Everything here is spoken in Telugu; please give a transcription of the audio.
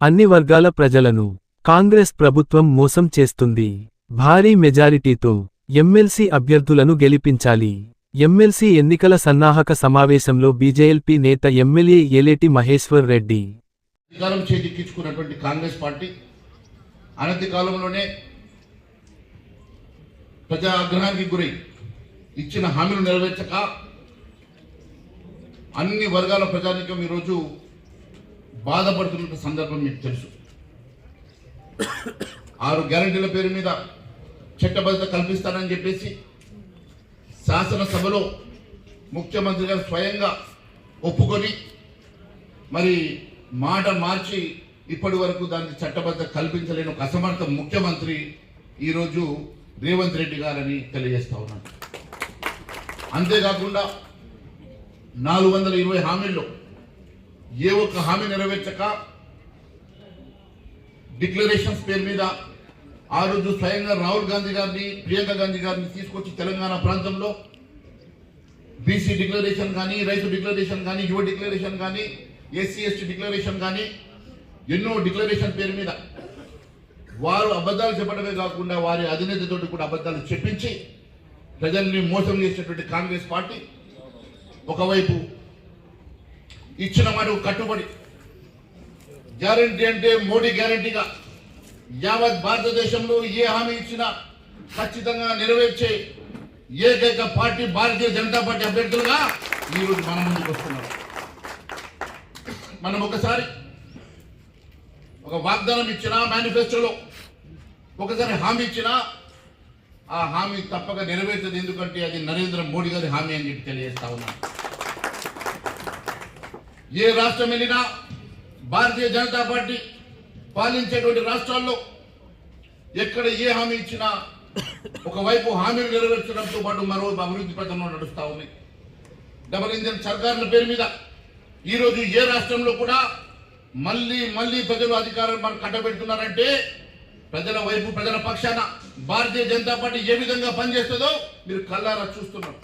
అన్ని వర్గాల ప్రజలను కాంగ్రెస్ ప్రభుత్వం మోసం చేస్తుంది. భారీ మెజారిటీతో ఎమ్మెల్సీ అభ్యర్థులను గెలిపించాలి. ఎమ్మెల్సీ ఎన్నికల సన్నాహక సమావేశంలో బీజేఎల్పీ నేత ఎమ్మెల్యే ఏలేటి మహేశ్వర్ రెడ్డి. అధికారం చేజిక్కించుకున్నటువంటి కాంగ్రెస్ పార్టీ అనతి కాలంలోనే ప్రజా ఆగ్రహానికి గురై ఇచ్చిన హామీలు నెరవేర్చక అన్ని వర్గాల ప్రజానికం ఈరోజు బాధపడుతున్న సందర్భం మీకు తెలుసు. ఆరు గ్యారంటీల పేరు మీద చట్టబద్ధత కల్పిస్తానని చెప్పేసి శాసనసభలో ముఖ్యమంత్రి గారు స్వయంగా ఒప్పుకొని మరి మాట మార్చి ఇప్పటి వరకు దానికి చట్టబద్ధ కల్పించలేని ఒక అసమర్థ ముఖ్యమంత్రి ఈరోజు రేవంత్ రెడ్డి గారని తెలియజేస్తా ఉన్నాను. అంతేకాకుండా నాలుగు వందల ఇరవై హామీల్లో ఏ ఒక్క హామీ నెరవేర్చక డిక్లరేషన్స్ పేరు మీద ఆ రోజు స్వయంగా రాహుల్ గాంధీ గారిని ప్రియాంక గాంధీ గారిని తీసుకొచ్చి తెలంగాణ ప్రాంతంలో బీసీ డిక్లరేషన్ కానీ రైతు డిక్లరేషన్ కానీ యువ డిక్లరేషన్ కానీ ఎస్సీ ఎస్టీ డిక్లరేషన్ కానీ ఎన్నో డిక్లరేషన్ పేరు మీద వారు అబద్ధాలు చెప్పడమే కాకుండా వారి అధినేతతోటి కూడా అబద్ధాలు చెప్పించి ప్రజల్ని మోసం చేసినటువంటి కాంగ్రెస్ పార్టీ ఒకవైపు ఇచ్చిన మరియు కట్టుబడి. గ్యారంటీ అంటే మోడీ గ్యారంటీగా. యావత్ భారతదేశంలో ఏ హామీ ఇచ్చినా ఖచ్చితంగా నెరవేర్చే ఏకైక పార్టీ భారతీయ జనతా పార్టీ అభ్యర్థులుగా ఈరోజు మన ముందుకు వస్తున్నారు. మనం ఒకసారి ఒక వాగ్దానం ఇచ్చినా మేనిఫెస్టోలో ఒకసారి హామీ ఇచ్చినా ఆ హామీ తప్పక నెరవేర్చదు ఎందుకంటే అది నరేంద్ర మోడీ గారి హామీ అని చెప్పి తెలియజేస్తా ఉన్నాను. ఏ రాష్ట్రం వెళ్ళినా భారతీయ జనతా పార్టీ పాలించేటువంటి రాష్ట్రాల్లో ఎక్కడ ఏ హామీ ఇచ్చినా ఒకవైపు హామీలు నెరవేర్చడంతో పాటు మరో అభివృద్ధి పథంలో నడుస్తూ ఉంది. డబల్ ఇంజన్ సర్కార్ల పేరు మీద ఈరోజు ఏ రాష్ట్రంలో కూడా మళ్ళీ మళ్ళీ ప్రజలు అధికారం మనం కట్టబెడుతున్నారంటే ప్రజల వైపు ప్రజల పక్షాన భారతీయ జనతా పార్టీ ఏ విధంగా పనిచేస్తుందో మీరు కల్లారా చూస్తున్నారు.